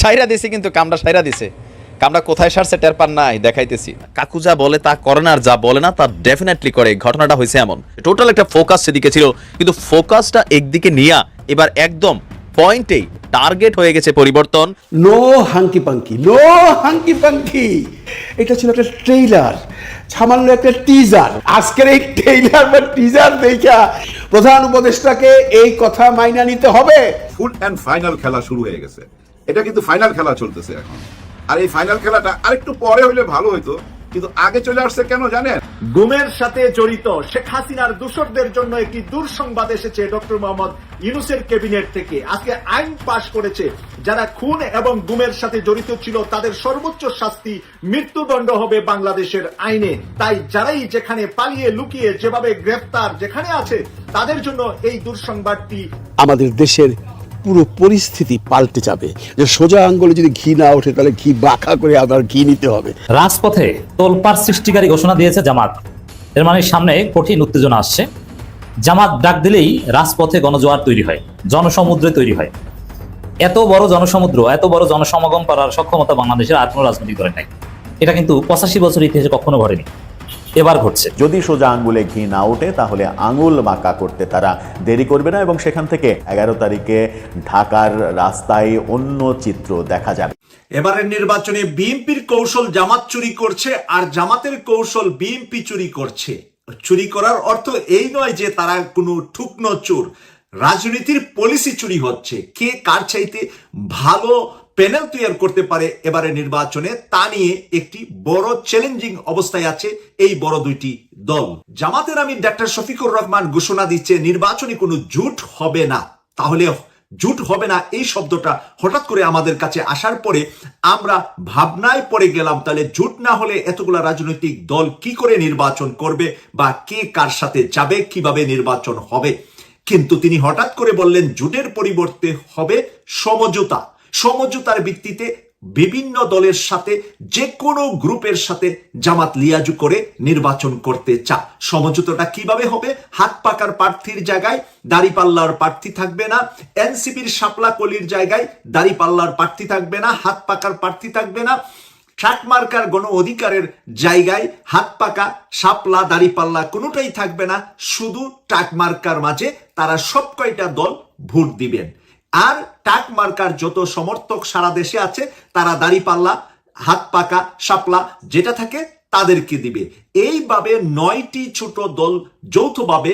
সাইরা দিছে কিন্তু কামটা সাইরা দিছে। কামটা কোথায় সারছে টের পান নাই দেখাইতেছি। কাকু যা বলে তা করে না আর যা বলে না তা ডেফিনেটলি করে। ঘটনাটা হয়েছে এমন। টোটাল একটা ফোকাস সেদিকে ছিল কিন্তু ফোকাসটা একদিকে নিয়া এবার একদম পয়েন্টেই টার্গেট হয়ে গেছে পরিবর্তন। No hanky panky no hanky panky এটা ছিল একটা ট্রেইলার সামান্য একটা টিজার আজকের এই ট্রেইলার বা টিজার দেখা প্রধান উপদেষ্টাকে এই কথা মাইনা নিতে হবে। ফুল অ্যান্ড ফাইনাল খেলা শুরু হয়ে গেছে। এটা কিন্তু ফাইনাল খেলা চলতেছে এখন। আর এই ফাইনাল খেলাটা আরেকটু পরে হইলে ভালো হইতো কিন্তু আগে চলে আসছে কেন জানেন? গুমের সাথে জড়িত শেখ হাসিনার দূষকদের জন্য একটি দুঃসংবাদ এসেছে ডক্টর মোহাম্মদ ইউনুসের ক্যাবিনেট থেকে। আজকে আইন পাশ করেছে। যারা খুন এবং গুমের সাথে জড়িত ছিল তাদের সর্বোচ্চ শাস্তি মৃত্যুদণ্ড হবে বাংলাদেশের আইনে। তাই যারাই যেখানে পালিয়ে লুকিয়ে যেভাবে গ্রেফতার যেখানে আছে তাদের জন্য এই দুঃসংবাদটি আমাদের দেশের পুরো পরিস্থিতি পাল্টে যাবে। যে সোজা আঙ্গুলে যদি ঘি না ওঠে, তাহলে ঘি বাঁকা করে আবার ঘি নিতে হবে। রাজপথে তোলপাড় সৃষ্টিকারী ঘোষণা দিয়েছে জামাত। এর মানে সামনে কঠিন উত্তেজনা আসছে। জামাত ডাক দিলেই রাজপথে গণজোয়ার তৈরি হয়, জনসমুদ্রে তৈরি হয়। এত বড় জনসমুদ্র, এত বড় জনসমাগম করার সক্ষমতা বাংলাদেশের আর কোনো রাজনৈতিক দলের নাই। এটা কিন্তু পঁচাশি বছর ইতিহাসে কখনো ঘটেনি। এবার ঘটছে। যদি সোজা আঙ্গুলে ঘি না ওঠে তাহলে আঙুল বাঁকা করতে তারা দেরি করবে না এবং সেখান থেকে এগারো তারিখে ঢাকার রাস্তায় অন্য চিত্র দেখা যাবে। এবারের নির্বাচনে বিএনপির কৌশল জামাত চুরি করছে আর জামাতের কৌশল বিএনপি চুরি করছে। চুরি করার অর্থ এই নয় যে তারা কোনো ঠুকনো চোর। রাজনীতির পলিসি চুরি হচ্ছে। কে কার চাইতে ভালো প্যানেল তৈরি করতে পারে এবারে নির্বাচনে, তা নিয়ে একটি বড় চ্যালেঞ্জিং অবস্থায় আছে এই বড় দুইটি দল। জামাতের আমি ডাক্তার শফিকুর রহমান ঘোষণা দিচ্ছে, নির্বাচনে কোনো জুট হবে না। তাহলে জুট হবে না এই শব্দটা হঠাৎ করে আমাদের কাছে আসার পরে আমরা ভাবনায় পড়ে গেলাম, তাহলে জুট না হলে এতগুলা রাজনৈতিক দল কি করে নির্বাচন করবে বা কে কার সাথে যাবে, কীভাবে নির্বাচন হবে? কিন্তু তিনি হঠাৎ করে বললেন, জুটের পরিবর্তে হবে সমঝোতা। সমঝোতার ভিত্তিতে বিভিন্ন দলের সাথে যে কোনো গ্রুপের সাথে জামাত লিয়াজু করে নির্বাচন করতে চা। সমঝোতাটা কীভাবে হবে? হাত পাকার প্রার্থীর জায়গায় দাড়িপাল্লার প্রার্থী থাকবে না। এনসিপির শাপলা কলির জায়গায় দাড়িপাল্লার প্রার্থী থাকবে না। হাত পাকার প্রার্থী থাকবে না। ট্রাক মার্কার গণ অধিকারের জায়গায় হাত পাকা, শাপলা, দাড়িপাল্লা কোনোটাই থাকবে না। শুধু ট্রাক মার্কার মাঝে তারা সব কয়টা দল ভোট দিবেন। আর টাক মার্কার যত সমর্থক সারা দেশে আছে, তারা দাড়িপাল্লা হাত পাকা, শাপলা যেটা থাকে তাদেরকে দিবে। এইভাবে নয়টি ছোট দল যৌথভাবে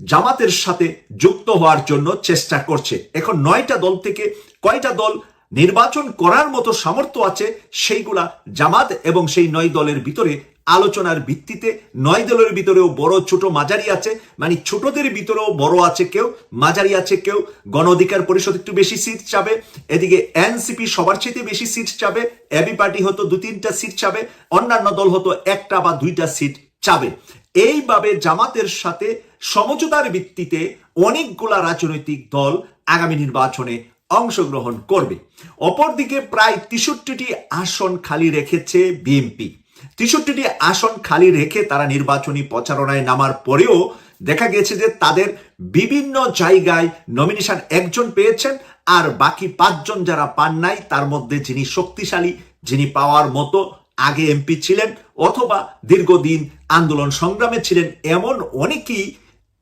জামাতের সাথে যুক্ত হওয়ার জন্য চেষ্টা করছে। এখন নয়টা দল থেকে কয়টা দল নির্বাচন করার মতো সামর্থ্য আছে, সেইগুলা জামাত এবং সেই নয় দলের ভিতরে আলোচনার ভিত্তিতে নয় দলের ভিতরেও বড় ছোট মাঝারি আছে। মানে ছোটদের ভিতরেও বড় আছে কেউ, মাঝারি আছে কেউ। গণ অধিকার পরিষদ একটু বেশি সিট চাবে। এদিকে এনসিপি সবার চাইতে বেশি সিট চাবে। এবি পার্টি হতো দু তিনটা সিট চাবে। অন্যান্য দল হতো একটা বা দুইটা সিট চাবে। এইভাবে জামাতের সাথে সমঝোতার ভিত্তিতে অনেকগুলা রাজনৈতিক দল আগামী নির্বাচনে অংশগ্রহণ করবে। অপরদিকে প্রায় তেষট্টিটি আসন খালি রেখেছে বিএনপি। তেষট্টিটি আসন খালি রেখে তারা নির্বাচনী প্রচারণায় নামার পরেও দেখা গেছে যে তাদের বিভিন্ন জায়গায় নমিনেশন একজন পেয়েছেন আর বাকি পাঁচজন যারা পান নাই, তার মধ্যে যিনি শক্তিশালী, যিনি পাওয়ার মতো, আগে এমপি ছিলেন অথবা দীর্ঘদিন আন্দোলন সংগ্রামে ছিলেন, এমন অনেকেই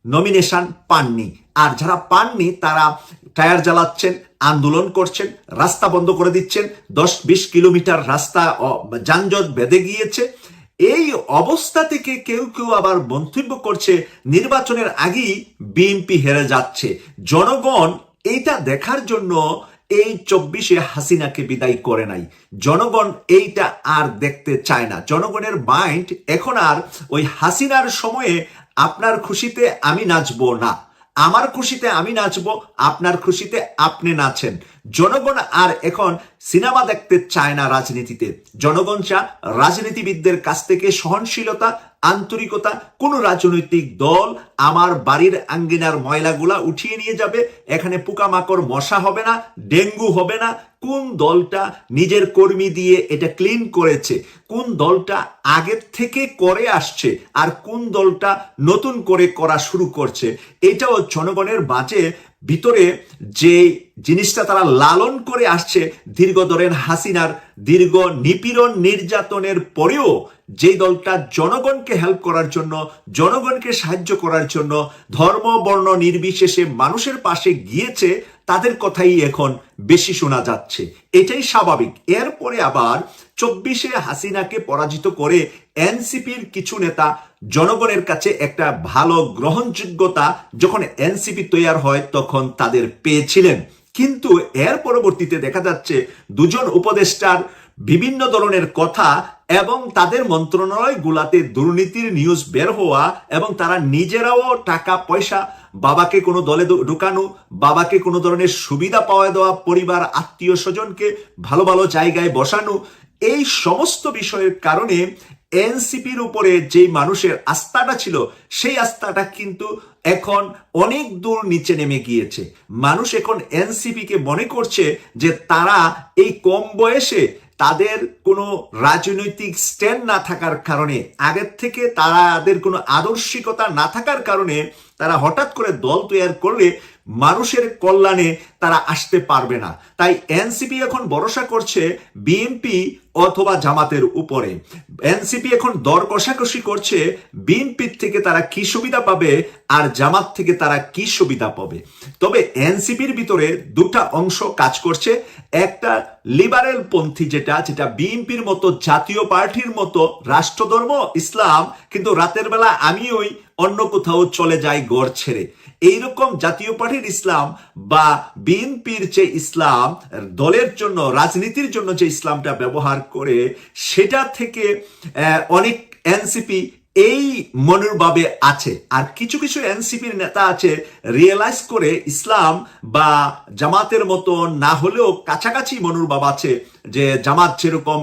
নমিনেশন পাননি। আর যারা পাননি, তারা টায়ার জ্বালাচ্ছেন আন্দোলন করছেন, রাস্তা বন্ধ করে দিচ্ছেন দশ বিশ কিলোমিটার রাস্তা যানজট বেঁধে গিয়েছে। এই অবস্থা থেকে কেউ কেউ আবার মন্তব্য করছে, নির্বাচনের আগেই বিএনপি হেরে যাচ্ছে। জনগণ এইটা দেখার জন্য এই চব্বিশে হাসিনাকে বিদায় করে নাই। জনগণ এইটা আর দেখতে চায় না। জনগণের মাইন্ড এখন আর ওই হাসিনার সময়ে আপনার খুশিতে আমি নাচবো না। আমার খুশিতে আমি নাচবো আপনার খুশিতে আপনি নাচেন। জনগণ আর এখন সিনেমা দেখতে চায় না রাজনীতিতে। জনগণ চা রাজনীতিবিদদের কাছ থেকে সহনশীলতা, আন্তরিকতা, কোন রাজনৈতিক দল আমার বাড়ির আঙ্গিনার ময়লাগুলা উঠিয়ে নিয়ে যাবে, এখানে পোকামাকড় মশা হবে না, ডেঙ্গু হবে না। কোন দলটা নিজের কর্মী দিয়ে এটা ক্লিন করেছে? কোন দলটা আগের থেকে করে আসছে? আর কোন দলটা নতুন করে করা শুরু করছে? এটাও জনগণের মাঝে ভিতরে যে জিনিসটা তারা লালন করে আসছে দীর্ঘ ধরেন হাসিনার দীর্ঘ নিপীড়ন নির্যাতনের পরেও যেই দলটা জনগণকে হেল্প করার জন্য, জনগণকে সাহায্য করার জন্য ধর্ম, বর্ণ, নির্বিশেষে মানুষের পাশে গিয়েছে, তাদের কথাই এখন বেশি শোনা যাচ্ছে। এটাই স্বাভাবিক। এরপরে আবার চব্বিশে হাসিনাকে পরাজিত করে এনসিপির কিছু নেতা জনগণের কাছে একটা ভালো গ্রহণযোগ্যতা যখন এনসিপি তৈয়ার হয়, তখন তাদের পেয়েছিলেন। কিন্তু এর পরবর্তীতে দেখা যাচ্ছে দুজন উপদেষ্টার বিভিন্ন ধরনের কথা এবং তাদের মন্ত্রণালয় গুলাতে দুর্নীতির নিউজ বের হওয়া এবং তারা নিজেরাও টাকা, পয়সা, বাবাকে কোনো দলে ঢুকানো, বাবাকে কোনো ধরনের সুবিধা পাওয়া দেওয়া, পরিবার আত্মীয় স্বজনকে ভালো ভালো জায়গায় বসানো, এই সমস্ত বিষয়ের কারণে এনসিপির উপরে যেই মানুষের আস্থাটা ছিল, সেই আস্থাটা কিন্তু এখন অনেক দূর নিচে নেমে গিয়েছে। মানুষ এখন এনসিপি কে মনে করছে যে তারা এই কম বয়সে তাদের কোনো রাজনৈতিক স্ট্যান্ড না থাকার কারণে, আগের থেকে তাদের কোনো আদর্শিকতা না থাকার কারণে তারা হঠাৎ করে দল তৈরি করলে মানুষের কল্যাণে তারা আসতে পারবে না। তাই এনসিপি এখন ভরসা করছে বিএনপি অথবা জামাতের উপরে। এনসিপি এখন দর কষাকষি করছে বিএনপির থেকে তারা কি সুবিধা পাবে আর জামাত থেকে তারা কি সুবিধা পাবে। তবে এনসিপির ভিতরে দুটা অংশ কাজ করছে। একটা লিবারেল পন্থী যেটা যেটা বিএনপির মতো জাতীয় পার্টির মতো রাষ্ট্রধর্ম, ইসলাম, কিন্তু রাতের বেলা আমি ওই অন্য কোথাও চলে যাই গড় ছেড়ে। এইরকম জাতীয় পার্টির ইসলাম বা বিএনপির যে ইসলাম দলের জন্য, রাজনীতির জন্য যে ইসলামটা ব্যবহার করে, সেটা থেকে অনেক এনসিপি এই মনোভাবে আছে। আর কিছু কিছু এনসিপির নেতা আছে রিয়েলাইজ করে ইসলাম বা জামাতের মতো না হলেও কাছাকাছি মনোভাব আছে, যে জামাত যেরকম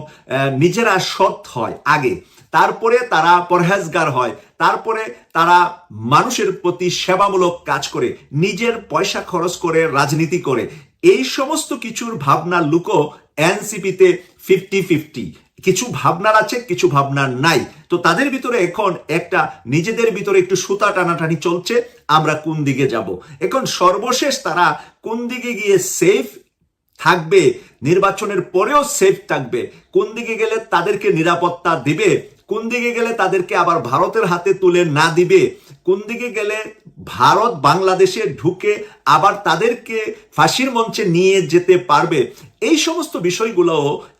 নিজেরা সৎ হয় আগে। তারপরে তারা পরহেজগার হয়, তারপরে তারা মানুষের প্রতি সেবামূলক কাজ করে, নিজের পয়সা খরচ করে, রাজনীতি করে। এই সমস্ত কিছুর ভাবনা লুকো এনসিপিতে ফিফটি ফিফটি। কিছু ভাবনার আছে, কিছু ভাবনার নাই। তো তাদের ভিতরে এখন একটা, নিজেদের ভিতরে একটু সুতা টানাটানি চলছে, আমরা কোন দিকে যাব? এখন সর্বশেষ তারা কোন দিকে গিয়ে সেফ থাকবে, নির্বাচনের পরেও সেফ থাকবে, কোন দিকে গেলে তাদেরকে নিরাপত্তা দিবে কোন দিকে গেলে তাদেরকে আবার ভারতের হাতে তুলে না দিবে? কোন দিকে গেলে ভারত বাংলাদেশে ঢুকে আবার তাদেরকে ফাঁসির মঞ্চে নিয়ে যেতে পারবে? এই সমস্ত বিষয়গুলো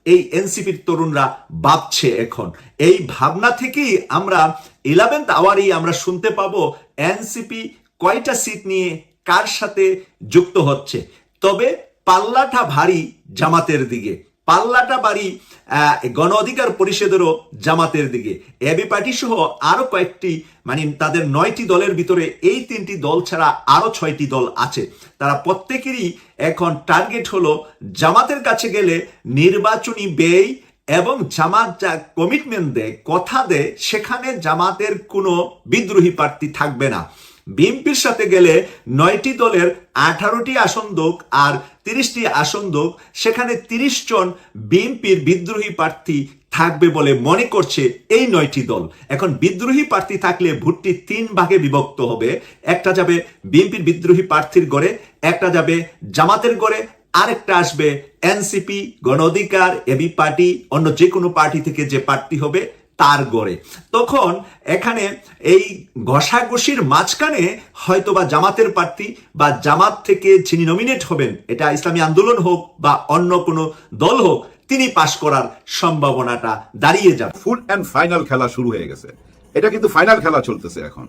এই এনসিপির তরুণরা ভাবছে এখন। এই ভাবনা থেকেই আমরা ইলেভেন্থ আওয়ারই আমরা শুনতে পাবো এনসিপি কয়টা সিট নিয়ে কার সাথে যুক্ত হচ্ছে। তবে পাল্লাটা ভারী জামাতের দিকে। পাল্লাটা বাড়ি গণ অধিকার পরিষদেরও জামাতের দিকে। এবি পার্টি সহ আরও কয়েকটি মানে তাদের নয়টি দলের ভিতরে এই তিনটি দল ছাড়া আরও ছয়টি দল আছে। তারা প্রত্যেকেরই এখন টার্গেট হলো জামাতের কাছে গেলে নির্বাচনী ব্যয় এবং জামাত যা কমিটমেন্ট দেয়, কথা দেয়, সেখানে জামাতের কোনো বিদ্রোহী প্রার্থী থাকবে না। বিএনপির সাথে গেলে নয়টি দলের আঠারোটি আসন দোক আর তিরিশটি আসন দোক, সেখানে তিরিশ জন বিএনপির বিদ্রোহী প্রার্থী থাকবে বলে মনে করছে এই নয়টি দল। এখন বিদ্রোহী প্রার্থী থাকলে ভোটটি তিন ভাগে বিভক্ত হবে। একটা যাবে বিএনপির বিদ্রোহী প্রার্থীর গড়ে, একটা যাবে জামাতের গড়ে, আরেকটা আসবে এনসিপি, গণ অধিকার, এবি পার্টি, অন্য যে কোনো পার্টি থেকে যে প্রার্থী হবে তার গড়ে। তখন এখানে এই ঘষাঘষির মাঝখানে হয়তো বা জামাতের প্রার্থী বা জামাত থেকে যিনি নমিনেট হবেন, এটা ইসলামী আন্দোলন হোক বা অন্য কোনো দল হোক, তিনি পাশ করার সম্ভাবনাটা দাঁড়িয়ে যাবে। ফুল অ্যান্ড ফাইনাল খেলা শুরু হয়ে গেছে। এটা কিন্তু ফাইনাল খেলা চলতেছে এখন।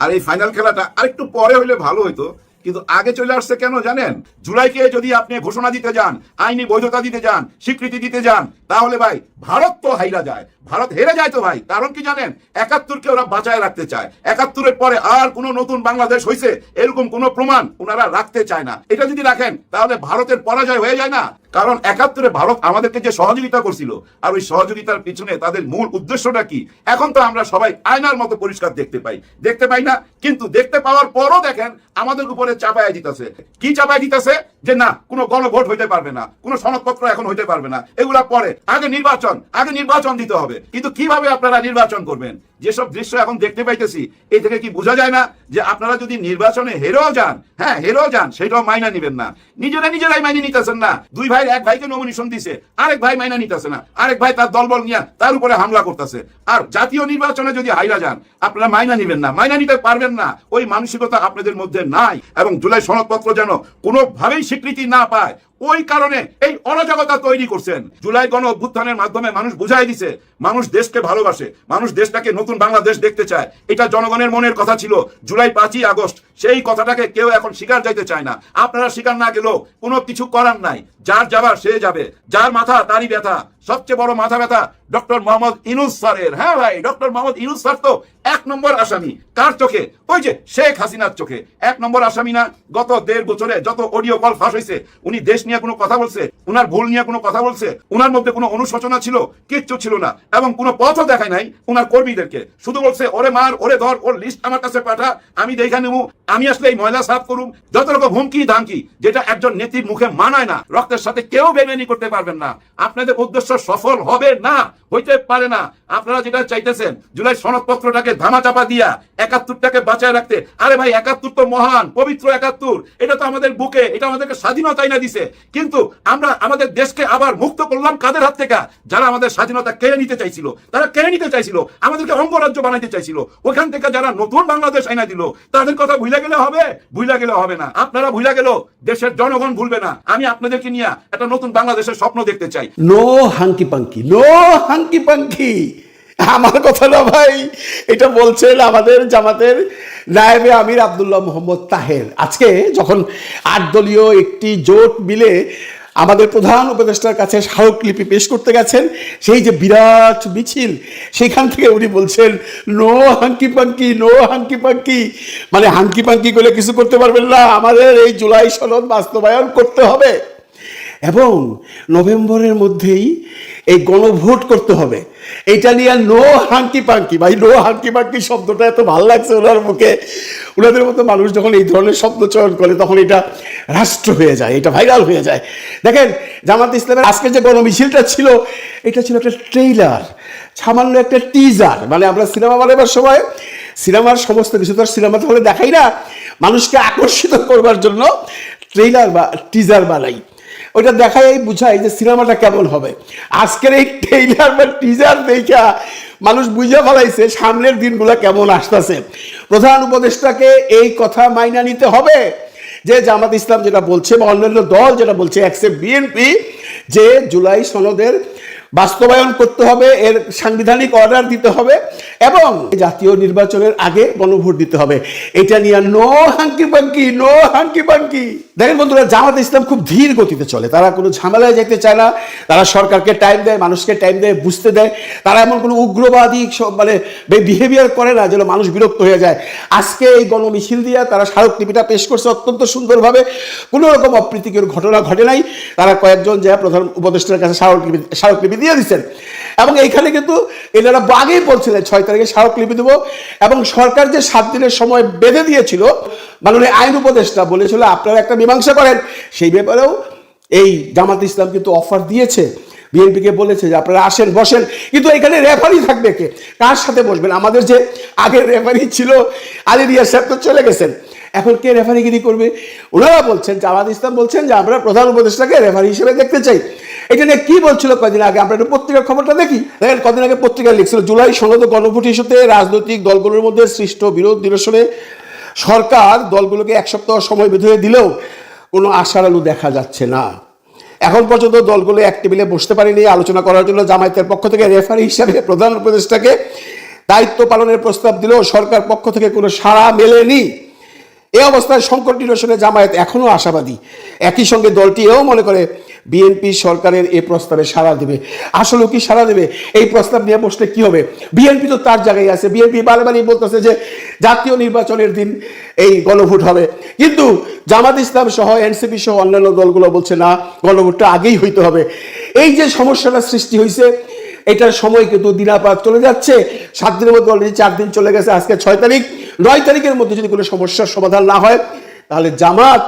আর এই ফাইনাল খেলাটা আরেকটু পরে হইলে ভালো হইতো কিন্তু আগে চলে আসছে কেন জানেন? জুলাইকে যদি আপনি ঘোষণা দিতে যান, আইনি বৈধতা দিতে যান, স্বীকৃতি দিতে যান, তাহলে ভাই ভারত তো হাইরা যায়। ভারত হেরে যায় তো ভাই। কারণ কি জানেন? একাত্তরকে ওরা বাঁচায় রাখতে চায়। একাত্তরের পরে আর কোনো নতুন বাংলাদেশ হয়েছে এরকম কোনো প্রমাণ ওনারা রাখতে চায় না। এটা যদি রাখেন, তাহলে ভারতের পরাজয় হয়ে যায় না। কারণ একাত্তরে ভারত আমাদেরকে যে সহযোগিতা করছিল, আর ওই সহযোগিতার পিছনে তাদের মূল উদ্দেশ্যটা কি? এখন তো আমরা সবাই আয়নার মতো পরিষ্কার দেখতে পাই। দেখতে পাই না, কিন্তু দেখতে পাওয়ার পরও দেখেন, আমাদের উপরে চাপায় দিতেছে। কি চাপায় দিতেছে? যে না, কোনো গণভোট হইতে পারবে না, কোনো সনদপত্র এখন হইতে পারবে না, এগুলা পরে, আগে নির্বাচন আগে নির্বাচন দিতে হবে। কিন্তু কীভাবে আপনারা নির্বাচন করবেন? যেসব দৃশ্য এখন দেখতে পাইতেছি, এই থেকে কি বোঝা যায় না যে আপনারা যদি নির্বাচনে হেরেও যান হ্যাঁ হেরেও যান, সেটাও মাইনা নিবেন না। নিজেরা নিজেরাই মাইনে নিতেছেন না। দুই ভাই, এক ভাইকে নমিনেশন দিছে, আরেক ভাই মাইনা নিতেছে না। আরেক ভাই তার দলবল নিয়ে তার উপরে হামলা করতেছে। আর জাতীয় নির্বাচনে যদি হাইরা যান, আপনারা মাইনা নিবেন না। মাইনা নিতে পারবেন না। ওই মানসিকতা আপনাদের মধ্যে নাই এবং জুলাই সনদপত্র যেন কোনোভাবেই স্বীকৃতি না পায় ওই কারণে এই অরাজকতা তৈরি করছেন। জুলাই গণ অভ্যুত্থানের মাধ্যমে মানুষ বুঝাই দিছে, মানুষ দেশকে ভালোবাসে, মানুষ দেশটাকে নতুন বাংলাদেশ দেখতে চায়। এটা জনগণের মনের কথা ছিল জুলাই পাঁচই আগস্ট। সেই কথাটাকে কেউ এখন স্বীকার যাইতে চায় না। আপনারা স্বীকার না গেলেও কোনো কিছু করার নাই। যার যাবার সে যাবে। যার মাথা তারই ব্যথা। সবচেয়ে বড় মাথা ব্যথা ডক্টর মোহাম্মদ ইনুস স্যারের। হ্যাঁ ভাই, ডক্টর মোহাম্মদ ইনুস স্যার তো এক নম্বর আসামি। কার চোখে? ওই যে শেখ হাসিনার চোখে। এক নম্বর আসামি না, গত দেড় বছরে যত অডিও কল ফাঁস হয়েছে উনি দেশ নিয়ে কোনো কথা বলছে? উনার ভুল নিয়ে কোনো কথা বলছে? উনার মধ্যে কোনো অনুশোচনা ছিল? কিচ্ছু ছিল না। এবং কোনো পথও দেখায় নাই উনার কর্মীদেরকে। শুধু বলছে, ওরে মার, ওরে ধর, ওর লিস্ট আমার কাছে পাঠা, আমি দেখা নেব। আমি আসলে এই ময়লা সাফ করুম। যত রকম হুমকি, ধামকি, যেটা একজন নেত্রীর মুখে মানায় না, রক্তের সাথে কেউ বেমেনি করতে পারবেন না। আপনাদের উদ্দেশ্য সফল হবে না, হইতে পারে না। আপনারা যেটা চাইতেছেন, জুলাই সনদপত্রটাকে ধামা চাপা দিয়া একাত্তরটাকে বাঁচায় রাখতে। আরে ভাই, একাত্তর তো মহান, পবিত্র একাত্তর। এটা তো আমাদের বুকে, এটা আমাদেরকে স্বাধীনতা না দিছে। কিন্তু আমরা আমাদের দেশকে আবার মুক্ত করলাম কাদের হাত থেকে? যারা আমাদের স্বাধীনতা কেড়ে নিতে চাইছিল। তারা কেড়ে নিতে চাইছিল। আমাদেরকে অঙ্গরাজ্য বানাইতে চাইছিল। ওখান থেকে যারা নতুন বাংলাদেশ আইনা দিল, তাদের কথা ভুলে গেলে হবে? ভুলে গেলে হবে না। আপনারা ভুলে গেল, দেশের জনগণ ভুলবে না। আমি আপনাদেরকে নিয়ে একটা নতুন বাংলাদেশের স্বপ্ন দেখতে চাই। No hanky panky no hanky panky আমার কথা না ভাই, এটা বলছেন আমাদের জামাতের নায়েবে আমির আবদুল্লাহ মোহাম্মদ তাহের। আজকে যখন আট দলীয় একটি জোট মিলে আমাদের প্রধান উপদেষ্টার কাছে স্মারকলিপি পেশ করতে গেছেন, সেই যে বিরাট মিছিল, সেখান থেকে উনি বলছেন, no hanky panky, no hanky panky. মানে হাঙ্কি পাঙ্কি করলে কিছু করতে পারবেন না, আমাদের এই জুলাই সনদ বাস্তবায়ন করতে হবে। এবং নভেম্বরের মধ্যেই এই গণভোট করতে হবে। এটা নিয়ে নো হাঙ্কি পাঙ্কি ভাই নো হাঙ্কি পাঙ্কি শব্দটা এত ভালো লাগছে ওনার মুখে। ওনাদের মতো মানুষ যখন এই ধরনের শব্দ চয়ন করে, তখন এটা রাষ্ট্র হয়ে যায়, এটা ভাইরাল হয়ে যায়। দেখেন, জামাত ইসলামের আজকে যে গণমিছিলটা ছিল, এটা ছিল একটা ট্রেইলার সামান্য একটা টিজার মানে আমরা সিনেমা বানাবার সময়, সিনেমার সমস্ত কিছু তো আর সিনেমাতে হলে দেখাই না। মানুষকে আকর্ষিত করবার জন্য ট্রেইলার বা টিজার বানাই। ওইটা দেখাই বুঝাই যে সিনেমাটা কেমন হবে। আজকের এই ট্রেইলার বা টিজার দেখা মানুষ বুঝে ফেলাইছে সামনের দিনগুলো কেমন আসতেছে। প্রধান উপদেষ্টাকে এই কথা মাইনা নিতে হবে যে জামাত ইসলাম যেটা বলছে বা অন্যান্য দল যেটা বলছে অ্যাকসেপ্ট বিএনপি যে জুলাই সনদের বাস্তবায়ন করতে হবে, এর সাংবিধানিক অর্ডার দিতে হবে এবং জাতীয় নির্বাচনের আগে গণভোট দিতে হবে। এটা নিয়ে no hanky panky no hanky panky দেখেন বন্ধুরা, জামাত ইসলাম খুব ধীর গতিতে চলে। তারা কোনো ঝামেলায় যেতে চায় না। তারা সরকারকে টাইম দেয়, মানুষকে টাইম দেয়, বুঝতে দেয়। তারা এমন কোনো উগ্রবাদী মানে বিহেভিয়ার করে না, যেন মানুষ বিরক্ত হয়ে যায়। আজকে এই গণমিছিল দিয়ে তারা স্মারকলিপিটা পেশ করছে অত্যন্ত সুন্দরভাবে। কোনো রকম অপ্রীতিকর ঘটনা ঘটে নাই। তারা কয়েকজন যে প্রধান উপদেষ্টার কাছে স্মারকলিপি স্মারকলিপি দিয়ে দিচ্ছেন। এবং এইখানে কিন্তু এনারা আগেই বলছিলেন, ছয় তারিখে স্মারকলিপি দেবো। এবং সরকার যে সাত দিনের সময় বেঁধে দিয়েছিল, মাননীয় আইন উপদেষ্টা বলেছিল, আপনারা একটা মীমাংসা করেন। সেই ব্যাপারেও এই জামাত ইসলাম কিন্তু অফার দিয়েছে। বিএনপিকে বলেছে যে আপনারা আসেন, বসেন। কিন্তু এখানে রেফারি থাকবে কে? কার সাথে বসবেন? আমাদের যে আগের রেফারি ছিল, আলী রিয়া সাহেব তো চলে গেছেন। এখন কে রেফারিগিরি করবে? ওনারা বলছেন, জামাত ইসলাম বলছেন যে আমরা প্রধান উপদেষ্টাকে রেফারি হিসেবে দেখতে চাই। এটা নিয়ে কি বলছিল কদিন আগে? আমরা একটু পত্রিকার খবরটা দেখি। দেখেন, কদিন আগে পত্রিকায় লিখছিল, জুলাই সনদ গণভোট ইস্যুতে রাজনৈতিক দলগুলোর মধ্যে সৃষ্ট বিরোধ নিরসনে সরকার দলগুলোকে এক সপ্তাহ সময় বেঁধে দিলেও কোনো আশার আলু দেখা যাচ্ছে না। এখন পর্যন্ত দলগুলো এক টেবিলে বসতে পারেনি আলোচনা করার জন্য জামায়াতের পক্ষ থেকে রেফারি হিসাবে প্রধান উপদেষ্টাকে দায়িত্ব পালনের প্রস্তাব দিলেও সরকার পক্ষ থেকে কোনো সাড়া মেলেনি। এই অবস্থায় সংকট নিরসনে জামায়াত এখনও আশাবাদী। একই সঙ্গে দলটি এও মনে করে, বিএনপি সরকারের এই প্রস্তাবে সাড়া দেবে। আসলে কি সাড়া দেবে? এই প্রস্তাব নিয়ে বসলে কি হবে? বিএনপি তো তার জায়গায় আছে। বিএনপি বারবারই বলতেছে যে, জাতীয় নির্বাচনের দিন এই গণভোট হবে। কিন্তু জামাত ইসলাম সহ, এনসিপি সহ অন্যান্য দলগুলো বলছে, না, গণভোটটা আগেই হইতে হবে। এই যে সমস্যাটা সৃষ্টি হয়েছে এটার সময় কিন্তু দিনাপাত চলে যাচ্ছে। সাত দিনের মধ্যে অলরেডি চার দিন চলে গেছে, আজকে ছয় তারিখ। নয় তারিখের মধ্যে যদি কোনো সমস্যার সমাধান না হয়, তাহলে জামাত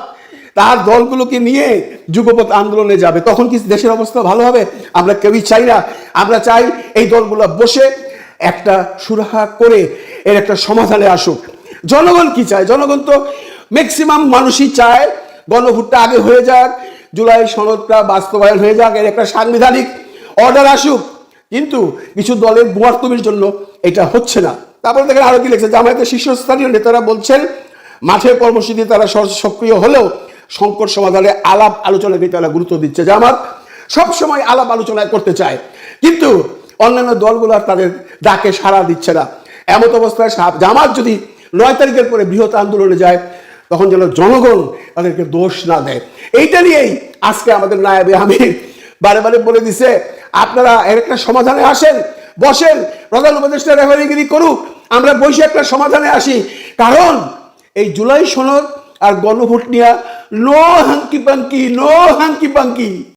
তার দলগুলোকে নিয়ে যুগপথ আন্দোলনে যাবে। তখন কি দেশের অবস্থা ভালো হবে? আমরা কেউই চাই না। আমরা চাই এই দলগুলো বসে একটা সুরাহা করে এর একটা সমাধানে আসুক। জনগণ কি চায়? জনগণ তো ম্যাক্সিমাম মানুষই চায় গণভোটটা আগে হয়ে যাক, জুলাই সনদটা বাস্তবায়ন হয়ে যাক, এর একটা সাংবিধানিক অর্ডার আসুক। কিন্তু কিছু দলের বুয়ার্তমির জন্য এটা হচ্ছে না। তারপরে দেখেন আরও কি লিখছে জামায়াতের শীর্ষস্থানীয় নেতারা বলছেন মাঠে কর্মসূচি তারা সক্রিয় হলেও সংকট সমাধানে আলাপ আলোচনাকে তারা গুরুত্ব দিচ্ছে। জামাত সবসময় আলাপ আলোচনায় করতে চায়, কিন্তু অন্যান্য দলগুলো তাদের ডাকে সাড়া দিচ্ছে না। এমত অবস্থায় জামাত যদি নয় তারিখের পরে বৃহৎ আন্দোলনে যায়, তখন যেন জনগণ তাদেরকে দোষ না দেয়। এইটা নিয়েই আজকে আমাদের নায়াবে আমির বারে বারে বলে দিছে, আপনারা এর একটা সমাধানে আসেন, বসেন, প্রধান উপদেষ্টা রেফারিগিরি করুক আমরা বসে একটা সমাধানে আসি। কারণ এই জুলাই সনদ আর গণভোট নিয়ে no hanky panky, no hanky panky.